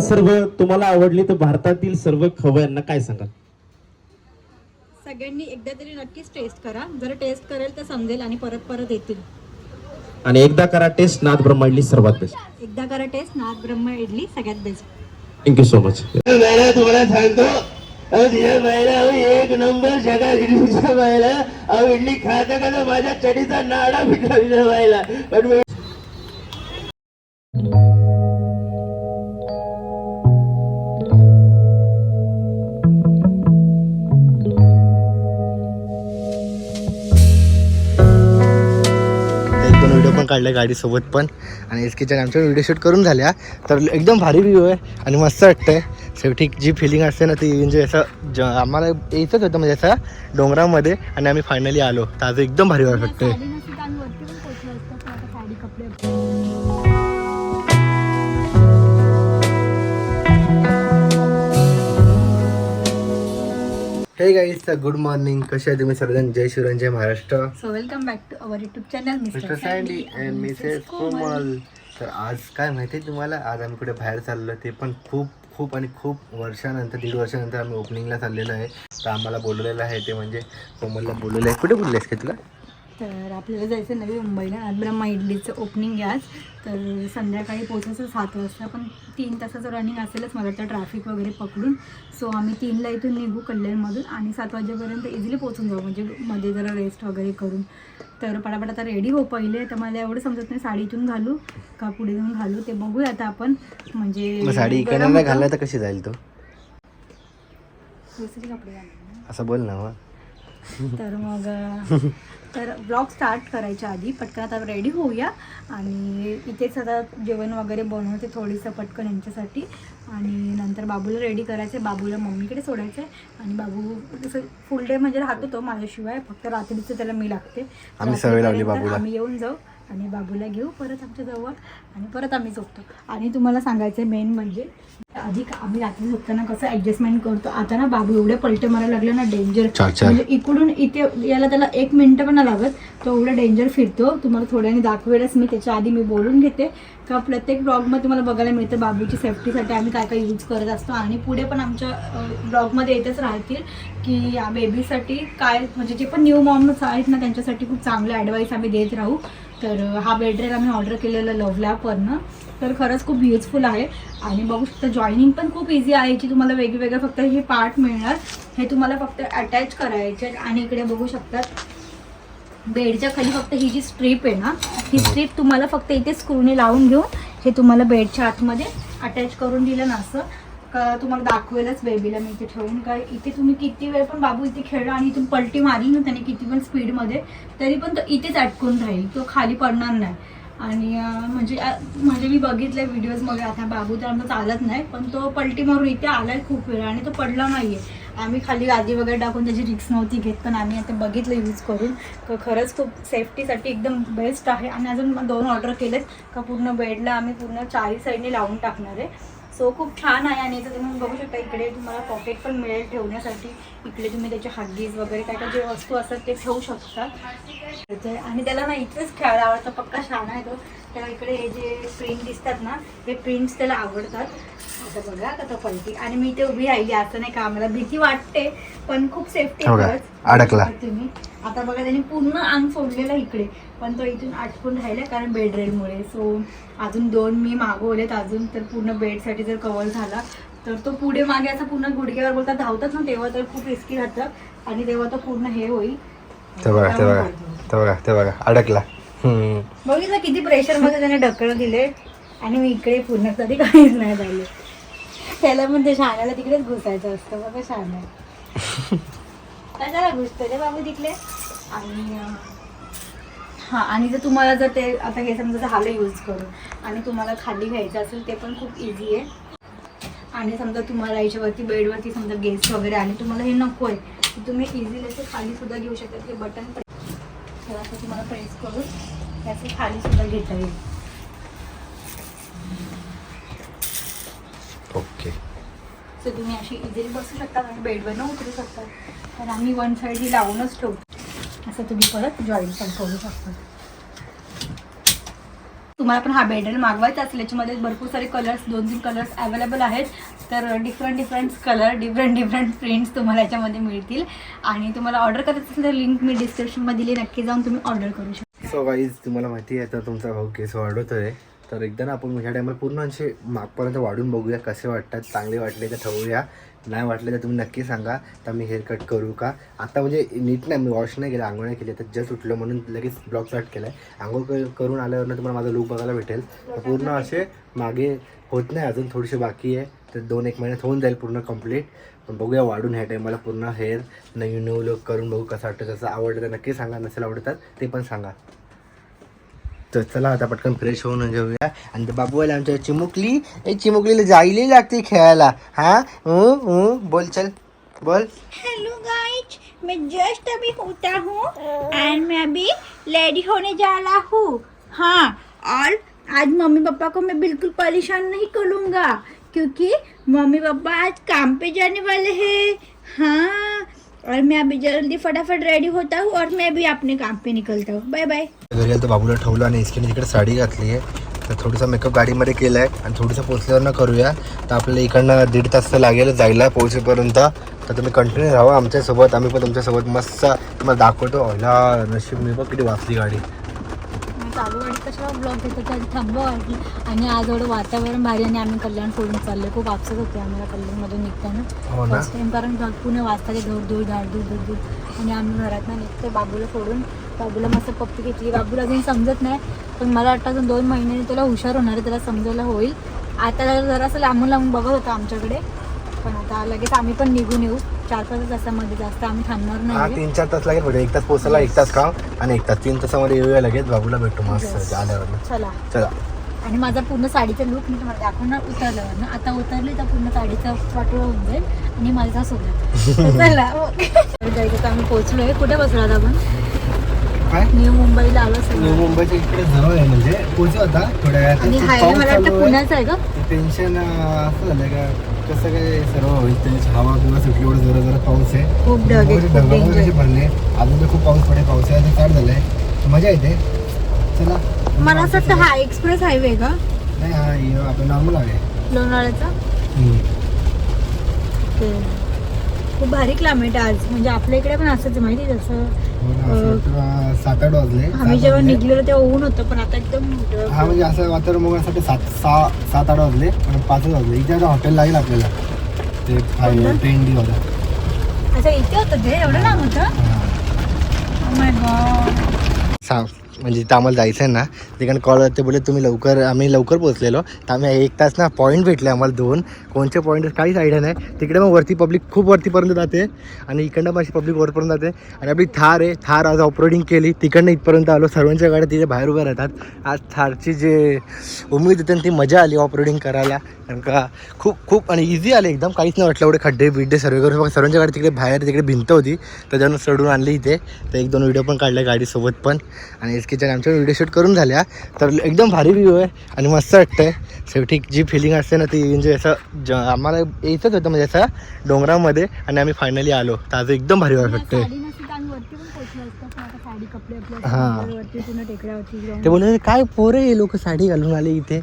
सर्व तुम्हाला आवडली तर भारतातील सर्व खवयांना काय सांगाल? सगळ्यांनी एकदा तरी नक्कीच टेस्ट करा. जर टेस्ट करेल तर समजेल आणि परत परत येतील. आणि एकदा करा टेस्ट नाथ ब्रह्मा इडली सर्वात बेस्ट एकदा करा टेस्ट नाथ ब्रह्म इडली सगळ्यात बेस्ट थँक्यू सो मच महिला तुम्हाला सांगतो. तिच्या एक नंबर जगा इडलीच्या महिला अहो इडली खाता खाता माझ्या चडीचा नाडा फिटला तिच्या पण काढलं गाडीसोबत पण. आणि एस केच्या आमच्या व्हिडिओ शूट करून झाल्या. तर एकदम भारी व्ह्यू आहे आणि मस्त वाटतंय. शेवटी जी फिलिंग असते ना ती म्हणजे असं ज आम्हाला यायचंच होतं म्हणजे असं डोंगरामध्ये. आणि आम्ही फायनली आलो. तर आज एकदम भारी वाटतंय. हे गाईज गुड मॉर्निंग कसे आहे तुम्ही सर्वजण जय शिवरान जय Maharashtra. So welcome back to our YouTube channel mister Sandy and Mrs Komal तर आज काय माहिती आहे तुम्हाला? आज आम्ही कुठे बाहेर चाललो ते पण खूप खूप आणि खूप वर्षानंतर दीड वर्षानंतर आम्ही ओपनिंगला चाललेलो आहे. तर आम्हाला बोलवलेलं आहे ते म्हणजे कोमलला बोलवलं आहे कुठे बोललेस का तुला? तर आपल्याला जायचं नवी मुंबईला. आज ब्रह्मा इडलीचं ओपनिंग आज. तर संध्याकाळी पोचायचं सात वाजता पण तीन तासाचं रनिंग असेलच मला वाटतं ट्रॅफिक वगैरे पकडून. सो आम्ही तीनला इथून निघू कल्याणमधून आणि सात वाजेपर्यंत इझिली पोचून जाऊ म्हणजे मध्ये जरा रेस्ट वगैरे करून. तर पटापट आता रेडी हो पहिले तर मला एवढं समजत नाही साडी इथून घालू का पुढे जाऊन घालू ते बघूया आता आपण. म्हणजे साडी. घालला तर कशी जाईल तो? दुसरे कपडे घालू. असं बोल ना मग. तर मग तर ब्लॉग स्टार्ट करायच्या आधी पटकन आता रेडी होऊया. आणि इथेच आता जेवण वगैरे बनवते थोडीसं पटकन यांच्यासाठी. आणि नंतर बाबूला रेडी करायचं बाबूला मम्मीकडे सोडायचं आहे आणि बाबू जसं फुल डे म्हणजे राहतो तो माझ्याशिवाय. फक्त रात्रीचं त्याला मी लागते. आम्ही येऊन जाऊ. आणि बाबूला घेऊ परत आमच्या जवळ आणि परत आम्ही झोपतो. आणि तुम्हाला सांगायचं मेन म्हणजे आधी आम्ही रात्री झोपताना कसं ॲडजस्टमेंट करतो. आता ना बाबू एवढे पलटे मारायला लागले ना डेंजर. म्हणजे इकडून इथे याला त्याला एक मिनिट पण नाही लागत. तो एवढा डेंजर फिरतो. तुम्हाला थोड्याने दाखवेलच मी. त्याच्या आधी मी बोलून घेते. का प्रत्येक ब्लॉगमध्ये तुम्हाला बघायला मिळतं बाबूची सेफ्टीसाठी आम्ही काय काय यूज करत असतो. आणि पुढे पण आमच्या ब्लॉगमध्ये येतच राहतील की या बेबीसाठी काय म्हणजे जे पण न्यू मॉम्स आहेत ना त्यांच्यासाठी खूप चांगलं ॲडवाईस आम्ही देत राहू. तर हा बेडरेल आम्ही ऑर्डर केलेला लव लॅपवरनं तर खरंच खूप युजफुल आहे. आणि बघू शकता जॉईनिंग पण खूप इझी आहे याची तुम्हाला वेगवेगळं फक्त हे पार्ट मिळणार हे तुम्हाला फक्त अटॅच करायचे आहेत. आणि इकडे बघू शकतात बेडच्या खाली फक्त ही जी स्ट्रीप आहे ना ही स्ट्रीप तुम्हाला फक्त इथे स्क्रूने लावून घेऊन हे तुम्हाला बेडच्या आतमध्ये अटॅच करून दिलं ना असं. तुम्हाला दाखवेलच बेबीला मी इथे ठेवून काय इथे तुम्ही किती वेळ पण बाबू इथे खेळला आणि इथून पलटी मारली ना त्याने किती पण स्पीडमध्ये तरी पण तो इथेच अटकून राहील. तो खाली पडणार नाही. आणि म्हणजे म्हणजे मी बघितलंय व्हिडिओजमध्ये आता बाबू तर आमचा चालत नाही पण तो पलटी मारून इथे आलाय खूप वेळ आणि तो पडला नाहीये. आम्ही खाली गादी वगैरे टाकून त्याची रिक्स नव्हती घेत पण आम्ही आता बघितलं यूज करून. तर खरंच खूप सेफ्टीसाठी एकदम बेस्ट आहे. आणि अजून दोन ऑर्डर केलेत का पूर्ण बेडला आम्ही पूर्ण चारी साईडने लावून टाकणार आहे. सो खूप छान आहे आणि याचं तुम्ही बघू शकता इकडे तुम्हाला पॉकेट पण मिळेल ठेवण्यासाठी. इकडे तुम्ही त्याचे हड्डीज वगैरे काय काय जे वस्तू असतात ते ठेवू शकता. आणि त्याला ना इथेच खेळायला आवडतं. पक्का छान आहे तो. त्याला इकडे हे जे प्रिंट दिसतात ना हे प्रिंट्स त्याला आवडतात. आता बघा का तो पलटी. आणि मी इथे उभी राहिली असं नाही का आम्हाला भीती वाटते पण खूप सेफ्टी हो का? अडकला. तुम्ही आता बघा त्याने पूर्ण अंग सोडलेलं इकडे. पण तो इथून अटकून राहिला कारण बेड रेलमुळे सो अजून दोन मी मागवलेत अजून तर पूर्ण बेडसाठी जर कव्हर झाला तर तो पुढे मागे असं पूर्ण गुडघ्यावर बोलतात धावतात ना तेव्हा तर खूप रिस्की राहतं आणि तेव्हा तो पूर्ण हे होईल. ते बघा ते बघा ते बघा ते बघा अडकला. हम्म. बघितलं किती प्रेशरमध्ये त्याने ढकल दिले. आणि मी इकडे पूर्ण कधी काहीच नाही झाले. त्याला ते शाण्याला तिकडेच घुसायचं असतं बघा आहे कशाला घुसतो रे बाबू तिकडे? आणि हां आणि जर तुम्हाला जर ते आता हे समजा झालं यूज करून आणि तुम्हाला खाली घ्यायचं असेल ते पण खूप इझी आहे. आणि समजा तुम्हाला याच्यावरती बेडवरती समजा गेस्ट वगैरे आले तुम्हाला हे नको आहे तर तुम्ही इझिली असे खाली सुद्धा घेऊ शकता. हे बटन तर असं तुम्हाला प्रेस करून त्याचे खाली सुद्धा घेता येईल. सो तुम्ही अशी इझिली बसू शकता आणि बेडवर न उतरू शकता. तर आम्ही वन साईड ही लावूनच ठेवतो. असं तुम्ही परत जॉईन पण करू शकता. तुम्हाला पण हा बेडरेल मागवायचा असेल याच्यामध्ये भरपूर सारे कलर्स दोन तीन कलर्स अवेलेबल आहेत. तर different different colour different different prints तुम्हाला याच्यामध्ये मिळतील. आणि तुम्हाला ऑर्डर करायचं असेल तर लिंक मी डिस्क्रिप्शनमध्ये दिली नक्की जाऊन तुम्ही ऑर्डर करू शकता. सो वाईज तुम्हाला माहिती आहे आता तुमचा भाऊ केस वाढवतोय. तर एकदा ना आपण ह्या टायमाला पूर्ण असे मागपर्यंत वाढून बघूया कसे वाटतात चांगले वाटले तर ठेवूया नाही वाटले तर तुम्ही नक्की सांगा. तर मी हेअर कट करू का? आता म्हणजे नीट नाही मी वॉश नाही केलं आंघोळ नाही केली. तर जस्ट उठलो म्हणून लगेच ब्लॉग स्टार्ट केला आहे आंघोळ करून आल्यावर तुम्हाला माझा लुक बघायला भेटेल. तर पूर्ण असे मागे होत नाही अजून थोडीशी बाकी आहे. तर दोन एक महिन्यात होऊन जाईल पूर्ण कंप्लीट पण बघूया वाढून ह्या टाईमाला पूर्ण हेअर नवीन न्यू लुक करून बघू कसं वाटतं कसं आवडतं तर नक्की सांगा नसेल आवडतात ते पण सांगा. तर चला आता पटकन फ्रेश होऊन घेऊया आणि ते बाबूला आमच्या चिमुकली. ए, चिमुकलीला जायला लागते खेळायला. हा? बोल, चल. बोल. हेलो गाइज़ मैं जस्ट अभी उठा हूँ एंड मैं अभी लेडी होने जा रहा हूँ. हाँ और आज मम्मी पापा को मैं बिल्कुल परेशान नहीं करूँगा, क्योंकि मम्मी पापा आज काम पे जाने वाले हैं. हाँ और मैं अभी जल्दी फटाफट रेडी होता हूँ और मैं अभी अपने काम पे निकलता हूँ। बाय बाय घरी आलं तर बाबूला ठेवलं आणि इसकीने तिकडे साडी घातली आहे तर थोडंसं मेकअप गाडीमध्ये केलं आहे आणि थोडंसं पोचल्यावर करूया. तर आपल्याला इकडनं दीड तास तर लागेल जायला पोहोचेपर्यंत. तर तुम्ही कंटिन्यू राहा आमच्यासोबत. आम्ही पण तुमच्यासोबत मस्त तुम्हाला दाखवतो. ओला नशीब मी बघ किती वाचली गाडी. चालू गाडी कशाला ब्लॉग घेतो तर थांबवा वाटली आणि आज एवढं वातावरण भारी आणि आम्ही कल्याण सोडून चाललो खूप आपसत होते आम्हाला कल्याणमधून निघताना. हो ना? फर्स्ट टाइम कारण पुणे वाजता दूर दूर धाड दूर दूर दूर आणि आम्ही घरात निघतो बाबूला सोडून. बाबूला मस्त पप्पी घेतली. बाबूला अजून समजत नाही. पण मला वाटतं अजून दोन महिन्याने त्याला हुशार होणार आहे. त्याला समजायला होईल. आता जरासं लांबून लांबून बघत होतं आमच्याकडे. पण आता लगेच आम्ही पण निघून येऊ. चार पाच तासामध्ये जास्त आम्ही थांबणार हा नाही तीन चार तास लागेल बघा एक तास पोचायला एक तास काम आणि एक तास तीन तासामध्ये येऊया लगेच. बाबूला भेटू मस्त Yes. आल्यावर. चला. चला. आणि माझा पूर्ण साडीचा लुक मी तुम्हाला दाखवणार उतरल्यावर. ना आता उतरली तर पूर्ण साडीचा वाटोळा होऊन जाईल आणि माझा सोबत. चला तर जायचं तर आम्ही पोहोचलोय. कुठे बसलो आता आपण? काय? न्यू मुंबईला आलो न्यू सगळं मुंबईच्या इकडे जवळ आहे म्हणजे पोहोचू आता. थोड्या आणि हायवे मला वाटतं. पुण्याचं आहे का टेन्शन असं झालं का? कसं काय सर्व होईल त्याची हवा बिवा सुटली एवढं जरा जरा पाऊस आहे. खूप ढग आहे, खूप danger. कसे भरले? अजून तर खूप पाऊस पडे पावसाळ्याचं स्टार्ट झालंय. मजा येते. चला. मला असं वाटतं हा एक्सप्रेस हायवे का? नाही हा हे आपलं नॉर्मल आहे. लोणावळ्याचा. ते. खूप भारी क्लायमेट आज. म्हणजे आपल्या इकडे पण असंच आहे माहिती आहे जसं सात आठ वाजले आम्ही जेव्हा. निघलेलो तेव्हा ऊन होतं पण आता एकदम. हा म्हणजे असं वातावरण बघण्यासाठी सात सहा सात आठ वाजले पण पाच वाजले इथे आता हॉटेल लागेल आपल्याला ते? ट्रेन डी वाला अच्छा इथे होतं ते एवढं लांब होतं. सांग म्हणजे तिथं आम्हाला जायचं आहे ना तिकडे कॉल ते बोलले तुम्ही लवकर आम्ही लवकर पोहोचलेलो. तर आम्ही एक तास ना पॉईंट भेटले आम्हाला दोन. कोणचे पॉईंट काहीच आयडिया नाही. तिकडे मग वरती पब्लिक खूप वरतीपर्यंत जाते. आणि इकडनं माझी अशी पब्लिक वरपर्यंत जाते. आणि आपली थार आहे. थार आज ऑपरेटिंग केली. तिकडनं इथपर्यंत आलो. सर्वांच्या गाड्या तिथे बाहेर उभ्या राहतात. आज थारची जे उमेद येते ती मजा आली ऑपरेटिंग करायला. कारण का खूप खूप आणि इझी आले एकदम. काहीच नाही वाटलं एवढे खड्डे बिड्डे सर्व करून. बघा सर्वांच्या गाडी तिकडे बाहेर तिकडे भिंत होती. त्याच्यावरून चढून आणली इथे. तर एक दोन व्हिडिओ पण काढले गाडीसोबत पण. आणि एस केच्या आमच्या व्हिडिओ शूट करून झाल्या. तर एकदम भारी व्ह्यू आहे आणि मस्त वाटतंय. शेवटी जी फिलिंग असते ना ती म्हणजे असं ज आम्हाला यायचंच होतं म्हणजे असं डोंगरामध्ये. आणि आम्ही फायनली आलो. तर आज एकदम भारी कपडे आपल्या हा. ते बोलले काय पोरे हे लोक साडी घालून आले इथे?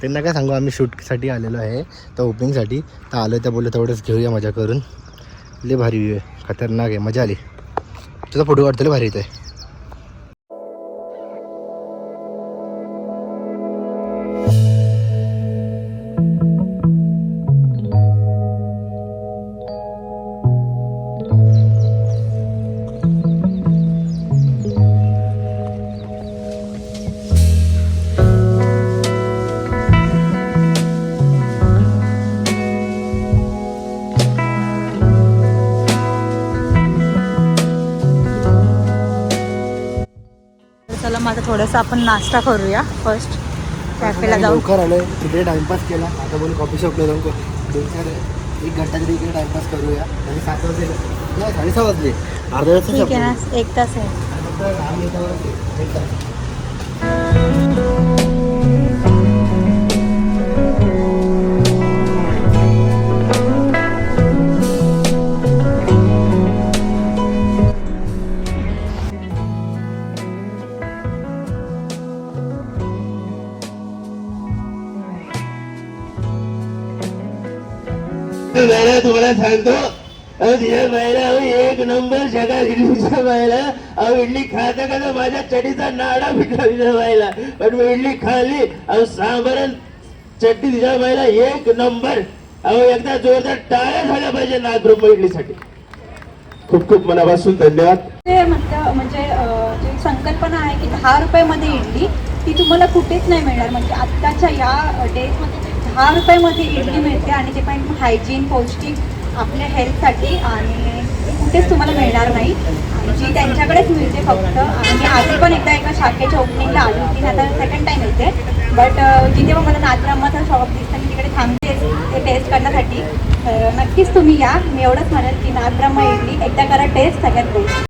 त्यांना काय सांगू आम्ही शूटसाठी आलेलो आहे. तर ओपनिंगसाठी तर आलो त्या बोललं तेवढंच घेऊया मजा करून. लय भारी व्ह्यू आहे खतरनाक आहे मजा आली. तुझा फोटो काढतो लय भारी येतो आहे चला मग आता थोडंसं आपण नाश्ता करूया फर्स्ट कॅफेला जाऊ लवकर आलोय. तिकडे टाइमपास केला. आता बोलू कॉफी शॉपला जाऊन दोन चार एक घंटा तरी इकडे टाइमपास करूया. आणि सात वाजले. नाही साडेसहा वाजले. अर्धा तास ठीक आहे ना एक तास आहे. तो मिनिटावर एक तुम्हाला सांगतो तिच्या बायला एक नंबर जगा इडलीच्या बायला. अहो इडली खाता खाता माझ्या चटीचा नाडा फिटला तिच्या बायला. पण मी इडली खाल्ली. अहो सांबर चटणी तिच्या बायला एक नंबर. अहो एकदा जोरदार टाळ्या झाल्या पाहिजे नागब्रह्म इडलीसाठी. खूप खूप मनापासून धन्यवाद. ते म्हटलं म्हणजे जी संकल्पना आहे की दहा रुपयामध्ये इडली ती तुम्हाला कुठेच नाही मिळणार. म्हणजे आत्ताच्या या डेजमध्ये दहा रुपयामध्ये इडली मिळते आणि ते पण हायजीन पौष्टिक आपल्या हेल्थसाठी आणि कुठेच तुम्हाला मिळणार नाही. आणि जी त्यांच्याकडेच मिळते फक्त. आणि आधी पण एकदा एका शाखेच्या ओपनिंगला आली होती. आता सेकंड टाईम येते. बट जिथे मग मला नाथरामाचं शॉप दिसतं मी तिकडे थांबते ते टेस्ट करण्यासाठी. तर नक्कीच तुम्ही या. मी एवढंच म्हणेल की नाथब्रह्म इडली एकदा करा टेस्ट सगळ्यात बेस्ट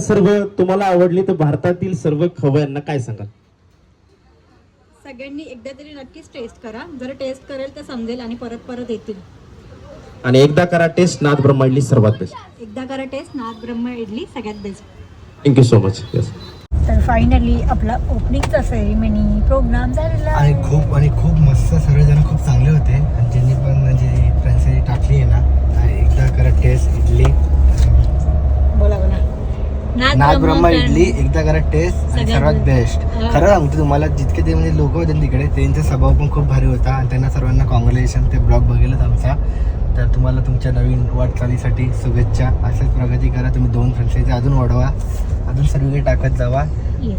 सर्व तुम्हाला आवडली तर भारतातील सर्व खवयांना काय सांगाल? सगळ्यांनी एकदा तरी नक्कीच टेस्ट करा. जर टेस्ट करेल तर समजेल आणि परत परत येतील. आणि एकदा करा टेस्ट नाथ ब्रह्मा इडली सर्वात बेस्ट एकदा करा टेस्ट नाथ ब्रह्म इडली सगळ्यात best thank you so much yes तर फायनली आपला ओपनिंगचा सेरेमनी प्रोग्राम झालेला आणि खूप आणि खूप मस्त सर्वजण खूप चांगले होते. आणि ज्यांनी पण म्हणजे फ्रँचायझी टाकली आहे ना एकदा करा टेस्ट इडली. बोला बोला. नाथ ब्रह्मा इडली एकदा करा टेस्ट आणि सर्वात. बेस्ट. खरं सांगतो तुम्हाला जितके ते म्हणजे लोक होते तिकडे त्यांचा स्वभाव पण खूप भारी होता आणि त्यांना सर्वांना कॉंग्रॅच्युलेशन ते ब्लॉग बघेलच आमचा. तर तुम्हाला तुमच्या नवीन वाटचालीसाठी शुभेच्छा. असंच प्रगती करा. तुम्ही दोन फ्रँचायझी अजून वाढवा. अजून सर्वीकडे टाकत जावा.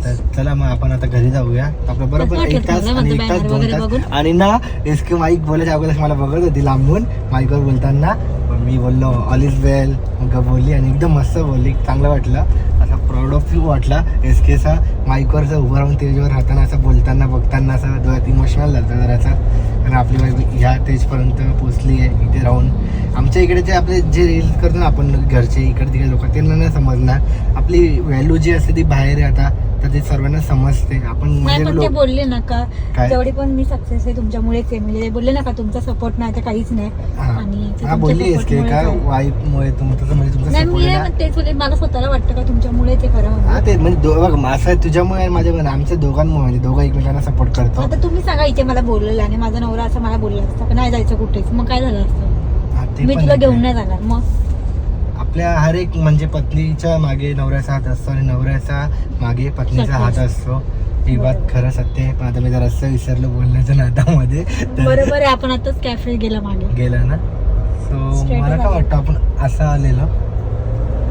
तर चला मग आपण आता घरी जाऊया. आपलं बरोबर एक तास आणि एक तास दोन तास? आणि ना एस के माईक बोलायच्या अगोदर मला बघत होती लांबून. माईकवर बोलताना. मी बोललो ऑल इज वेल मग बोलली आणि एकदम मस्त बोलली. चांगलं वाटलं. असा प्राऊड ऑफ यू वाटला. एस केचा माईकवर जर उभं राहून तेजवर राहताना असं बोलताना बघताना असं डोळ्यात इमोशनल झालं जरासा कारण आपली बाई ह्या तेजपर्यंत पोचली आहे इथे राहून. आमच्या इकडे जे आपले जे रील्स करतो ना आपण घरचे इकडे तिकडे लोक त्यांना नाही समजणार. आपली व्हॅल्यू जी असते ती बाहेर आहे आता ते सर्वांना समजते. आपण नाही म्हणजे पण ते बोलले ना का? जेवढी पण मी सक्सेस आहे तुमच्यामुळेच आहे म्हणजे बोलले ना का तुमचा सपोर्ट नाही तर काहीच नाही. आणि बोलली आहेस की. वाईफमुळे तुमचं म्हणजे तुमचा नाही मी नाही तुला मला स्वतःला वाटतं का तुमच्यामुळे ते खरं हा म्हणून ते म्हणजे बघ माझं तुझ्यामुळे आणि आमच्या दोघांमुळे म्हणजे दोघं एकमेकांना सपोर्ट करतो. आता तुम्ही सांगा इथे मला बोललेलं आणि माझा नवरा असं मला बोलला असता का? नाही जायचं कुठेच. मग काय झालं असतं? मी तुला घेऊन. नाही जाणार मग? आपल्या हर एक म्हणजे पत्नीच्या मागे नवऱ्याचा हात असतो आणि नवऱ्याचा मागे पत्नीचा हात असतो. ही बात खरं सत्य आहे. पण आता मी जर रस्ता विसरलो बोलण्याच्या नादामध्ये. बरोबर आहे. आपण आताच कॅफे गेला मागे. गेला ना? सो मला काय. वाटतं आपण असं आलेलो?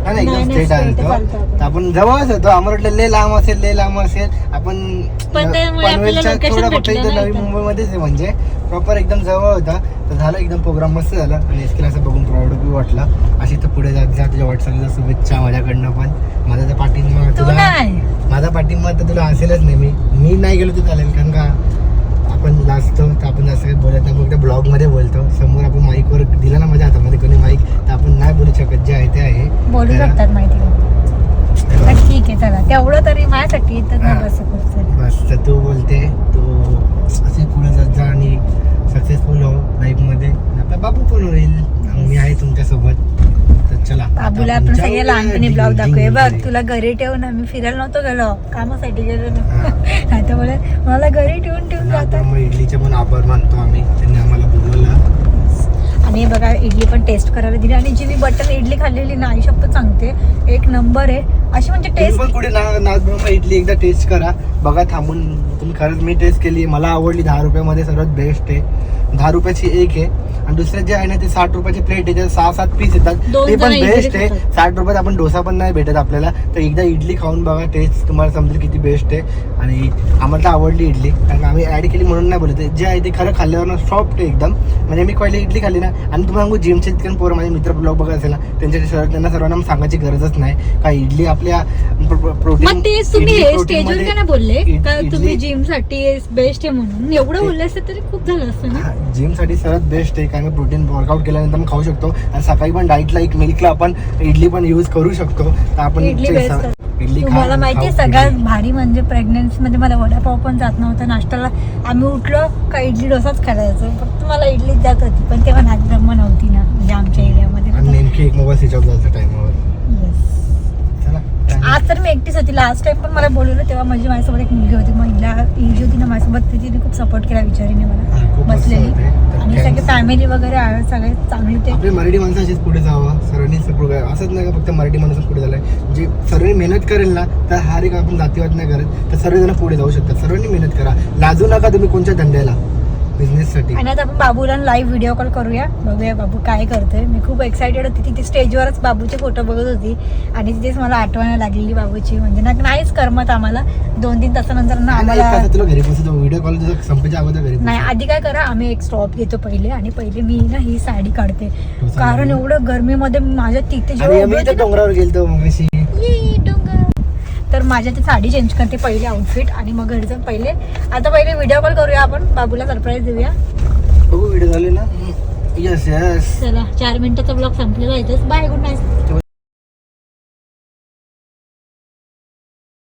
हा नाही, एकदम स्ट्रेट आलतो आपण. जवळच होतो. आम्हाला लय लांब असेल लय लांब असेल. आपण पनवेलच्या थोडं ना नवी. मुंबईमध्येच आहे म्हणजे. प्रॉपर एकदम जवळ होता. तर झालं एकदम प्रोग्राम मस्त झाला. आणि एसकेला असं बघून प्राऊड बी वाटला. अशी तर पुढे जात जा तुझ्या वाटचालीला शुभेच्छा माझ्याकडनं पण. माझा तर पाठिंबा तुला नाही. माझा पाठिंबा तर तुला असेलच नाही. मी मी नाही गेलो तर चालेल. कारण का आपण लाजतो तर आपण जास्त काही बोलत नाही. फक्त ब्लॉगमध्ये बोलतो. समोर आपण माईकवर दिला ना माझ्या हातामध्ये कोणी माईक तर आपण नाही बोलू शकत. जे आहे ते आहे. बोलू शकतात माहिती ठीक आहे चला. तेवढं तरी माझ्यासाठी. बस तू बोलते. तू असे पुढे जात जा सक्सेसफुल हो लाईफमध्ये आपला बाबू पण होईल. मी आहे तुमच्यासोबत. तर चला आता बाबूला आपण सगळे लहानपणी ब्लॉग दाखवूया. बघ तुला घरी ठेवून आम्ही फिरायला नव्हतो गेलो. कामासाठी गेलो ना बोले मला घरी ठेवून ठेवून जातात. इडलीचे पण आभार मानतो आम्ही. त्यांनी आम्हाला बोलवलं. आणि बघा इडली पण टेस्ट करायला दिली. आणि जी मी बटर इडली खाल्लेली ना आई सांगते एक नंबर आहे. अशी म्हणजे टेस्ट पण कुठे ना नाथब्रह्म इडली एकदा टेस्ट करा. बघा थांबून तुम्ही खरंच मी टेस्ट केली मला आवडली दहा रुपयामध्ये सर्वात बेस्ट आहे. दहा रुपयाची एक आहे. आणि दुसरे जे आहे ना ते साठ रुपयाची प्लेट आहे. सहा सात पीस येतात. ते पण बेस्ट आहे. साठ रुपयात आपण डोसा पण नाही भेटत आपल्याला. तर एकदा इडली खाऊन बघा टेस्ट तुम्हाला समजेल किती बेस्ट आहे. आणि आम्हाला तर आवडली इडली. कारण आम्ही ॲड केली म्हणून नाही बोलत. आहे. जे आहे ते खरं खाल्ल्यावर ना सॉफ्ट आहे एकदम. म्हणजे मी पहिले इडली खाल्ली ना. आणि तुम्हाला सांगू जिमचे इतकं पोरं माझे मित्र ब्लॉग बघत असेल ना त्यांच्या त्यांना सर्वांना सांगायची गरजच नाही. का इडली आपल्या मग तेच तुम्ही हे स्टेजवर का नाही बोलले का तुम्ही जिमसाठी बेस्ट आहे म्हणून? एवढं ते- बोलले असते तरी खूप झालं असतं ना? जिमसाठी सर्वात बेस्ट आहे कारण प्रोटीन वर्कआउट केल्यानंतर आपण खाऊ शकतो. आणि सकाळी पण डाईटला एक मिल्कला आपण इडली पण यूज करू शकतो. तर आपण इडली ते बेस्ट स- आहे. इडली खा- तुम्हाला माहिती आहे खाऊ सगळ्यात. भारी म्हणजे प्रेग्नन्सी मध्ये मला वडापाव पण जात नव्हता. नाश्त्याला आम्ही उठलो का इडली डोसाच करायचो फक्त मला इडली जात होती पण तेव्हा नागब्रह्म नव्हती ना म्हणजे आमच्या एरियामध्ये नेमकी एक मोबाईल स्विच ऑफ झाला टाइमवर Yes. चला time. आज तर मी एकटीच होती. लास्ट टाइम पण मला बोलवलं तेव्हा माझी माझ्यासोबत एक मुलगी होती. महिला जी होती ना माझ्यासोबत तिने खूप सपोर्ट केला विचारीने मला. बसलेली. आणि. सगळे फॅमिली वगैरे आहे सगळे चांगले ते मराठी माणसं अशीच पुढे जावं. सर्वांनीच पुढे असंच नाही का फक्त मराठी माणूस पुढे झालंय जे सर्वांनी मेहनत करेल ना तर हर एक आपण जातीवाद नाही करत. तर सर्वजण पुढे जाऊ शकतात. सर्वांनी मेहनत करा. लाजू नका तुम्ही कोणत्या धंद्याला. बिझनेस साठी आणि आता आपण बाबूला लाईव्ह व्हिडिओ कॉल करूया. बघूया बाबू काय करतोय. मी खूप एक्सायटेड होती. तिथे स्टेजवरच बाबूचे फोटो बघत होती. आणि तिथेच मला आठवण लागलेली बाबूची. म्हणजे ना नाहीच करमत आम्हाला. दोन तीन तासानंतर ना आम्हाला व्हिडिओ कॉल संपायच्या अगोदर घरी नाही. आधी काय करा आम्ही एक स्टॉप घेतो पहिले. आणि पहिले मी ना ही साडी काढते. कारण एवढं गरमीमध्ये माझ्या तिथे डोंगरावर ये डोंगर तर माझ्या ते साडी चेंज करते पहिले आउटफिट आणि मग घरी जाऊन पहिले. आता पहिले व्हिडिओ कॉल करूया आपण. बाबूला सरप्राईज देऊया. बघू व्हिडिओ झाले ना? येस येस चला चार मिनिटाचा ब्लॉग संपलेला आहे. Bye good night